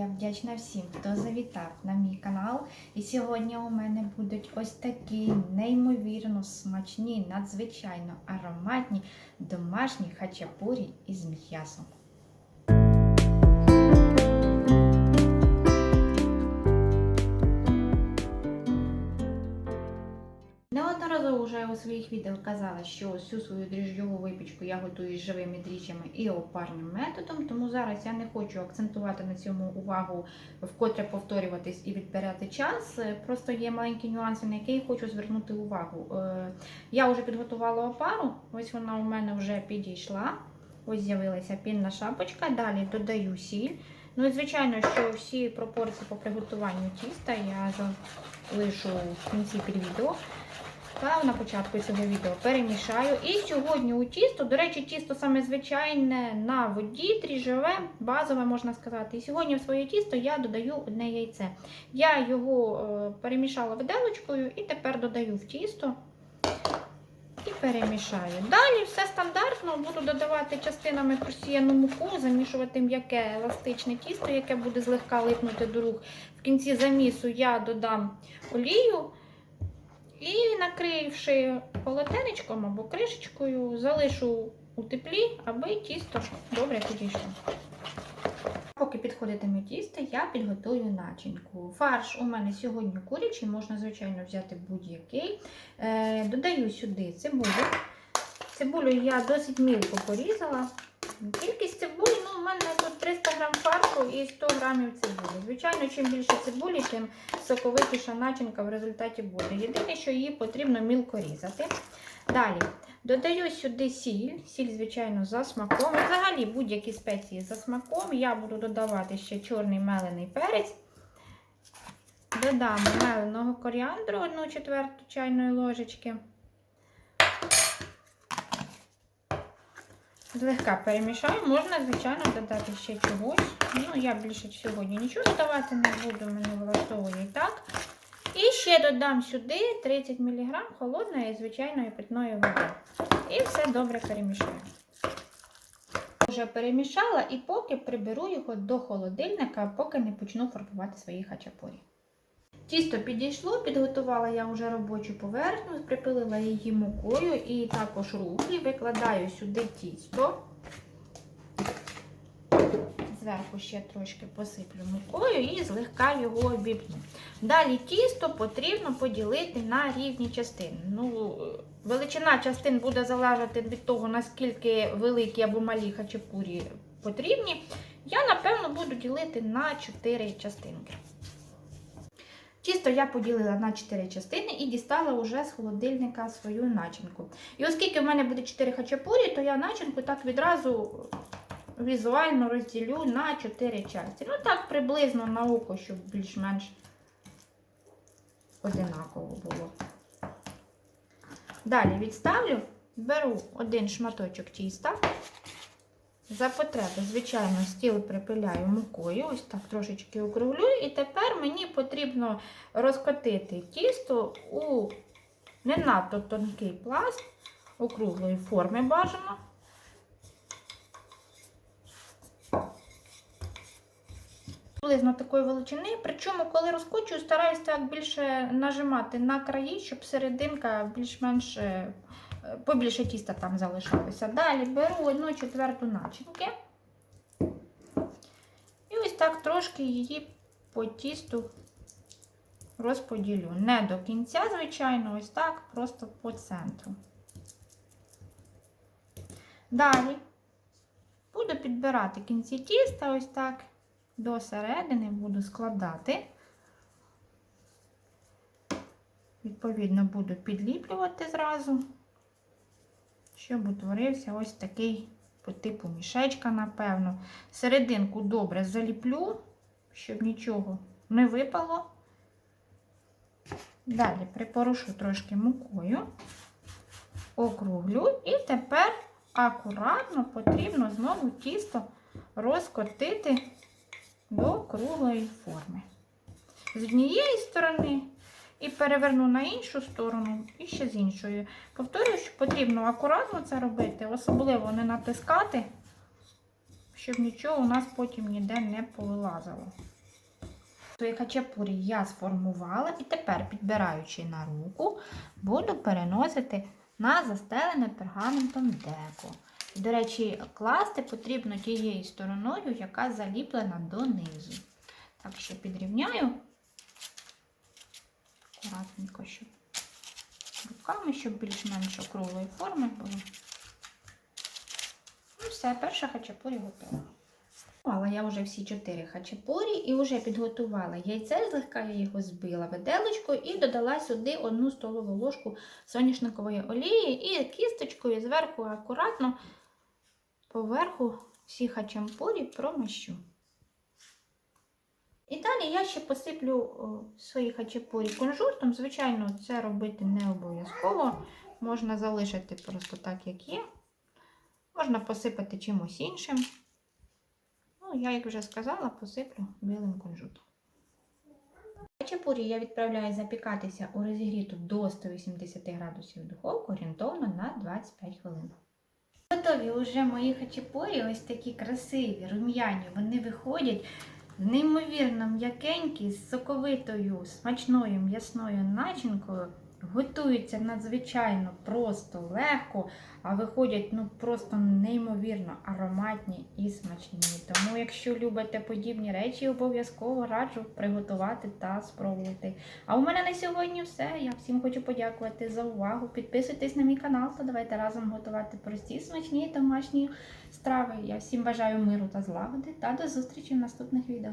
я вдячна всім, хто завітав на мій канал. І сьогодні у мене будуть ось такі неймовірно смачні, надзвичайно ароматні домашні хачапурі із м'ясом. Неодноразово вже у своїх відео казала, що всю свою дріжджову випічку я готую з живими дріжджами і опарним методом, тому зараз я не хочу акцентувати на цьому увагу, вкотре повторюватись і відбирати час. Просто є маленькі нюанси, на які хочу звернути увагу. Е, Я вже підготувала опару, ось вона у мене вже підійшла. Ось з'явилася пінна шапочка. Далі додаю сіль. Ну і звичайно, що всі пропорції по приготуванню тіста я залишу в кінці під відео. Та на початку цього відео перемішаю. І сьогодні у тісто, до речі, тісто саме звичайне на воді, дріжджове, базове можна сказати. І сьогодні в своє тісто я додаю одне яйце. Я його е, перемішала виделочкою і тепер додаю в тісто і перемішаю. Далі все стандартно, буду додавати частинами просіяну муку, замішувати м'яке еластичне тісто, яке буде злегка липнути до рук. В кінці замісу я додам олію. І накривши полотенечком або кришечкою, залишу у теплі, аби тісто добре підійшло. Поки підходитиме тісто, я підготую начинку. Фарш у мене сьогодні курячий, можна, звичайно, взяти будь-який. Е, додаю сюди цибулю. Цибулю я досить мілко порізала. Кількість цибулі, мене тут 300 грам фаршу і 100 грамів цибулі. Звичайно, чим більше цибулі, тим соковитіша начинка в результаті буде. Єдине, що її потрібно мілко різати. Далі додаю сюди сіль, сіль, звичайно, за смаком. Взагалі будь-які спеції за смаком. Я буду додавати ще чорний мелений перець. Додам меленого коріандру 1 четверту чайної ложечки. Злегка перемішаю, можна, звичайно, додати ще чогось. Ну, я більше сьогодні нічого додавати не буду, мене влаштовує і так. І ще додам сюди 30 мг холодної звичайної питної води. І все добре перемішаю. Вже перемішала і поки приберу його до холодильника, поки не почну формувати свої хачапурі. Тісто підійшло, підготувала я вже робочу поверхню, припилила її мукою і також рухлі. Викладаю сюди тісто. Зверху ще трошки посиплю мукою і злегка його обіпну. Далі тісто потрібно поділити на рівні частини. Ну, Величина частин буде залежати від того, наскільки великі або малі хачапурі потрібні. Я, напевно, буду ділити на 4 частинки. Тісто я поділила на 4 частини і дістала вже з холодильника свою начинку. І оскільки в мене буде 4 хачапурі, то я начинку так відразу візуально розділю на 4 частини. Ну так, приблизно на око, щоб більш-менш одинаково було. Далі відставлю, беру один шматочок тіста. За потреби, звичайно, стіл припиляю мукою, ось так трошечки округлюю. І тепер мені потрібно розкотити тісто у не надто тонкий пласт, округлої форми бажано. Приблизно такої величини. Причому, коли розкочую, стараюся так більше нажимати на краї, щоб серединка більш-менш е, побільше тіста там залишалося. Далі беру 1 четверту начинки. І ось так трошки її по тісту розподілю. Не до кінця, звичайно, ось так, просто по центру. Далі буду підбирати кінці тіста, ось так, до середини буду складати. Відповідно, буду підліплювати зразу щоб утворився ось такий по типу мішечка, напевно. Серединку добре заліплю, щоб нічого не випало. Далі припорушу трошки мукою, округлю, і тепер акуратно потрібно знову тісто розкотити до круглої форми. З однієї сторони і переверну на іншу сторону, і ще з іншої. Повторюю, що потрібно акуратно це робити, особливо не натискати, щоб нічого у нас потім ніде не повилазило. Свої хачапурі я сформувала і тепер, підбираючи на руку, буду переносити на застелене пергаментом деко. До речі, класти потрібно тією стороною, яка заліплена донизу. Так що підрівняю акуратненько, щоб руками, щоб більш-менш округлої форми було. Ну все, перша хачапурі готова. Але я вже всі чотири хачапурі і вже підготувала яйце, злегка я його збила виделочкою і додала сюди одну столову ложку соняшникової олії і кісточкою зверху акуратно поверху всі хачапурі промащу. І далі я ще посиплю свої хачапурі кунжутом. Звичайно, це робити не обов'язково. Можна залишити просто так, як є. Можна посипати чимось іншим. Ну, я, як вже сказала, посиплю білим кунжутом. Хачапурі я відправляю запікатися у розігріту до 180 градусів духовку орієнтовно на 25 хвилин. Готові вже мої хачапурі, ось такі красиві, рум'яні. Вони виходять неймовірно м'якенькі, з соковитою, смачною м'ясною начинкою. Готуються надзвичайно просто, легко, а виходять ну просто неймовірно ароматні і смачні. Тому, якщо любите подібні речі, обов'язково раджу приготувати та спробувати. А у мене на сьогодні все. Я всім хочу подякувати за увагу. Підписуйтесь на мій канал та давайте разом готувати прості, смачні домашні страви. Я всім бажаю миру та злагоди та до зустрічі в наступних відео.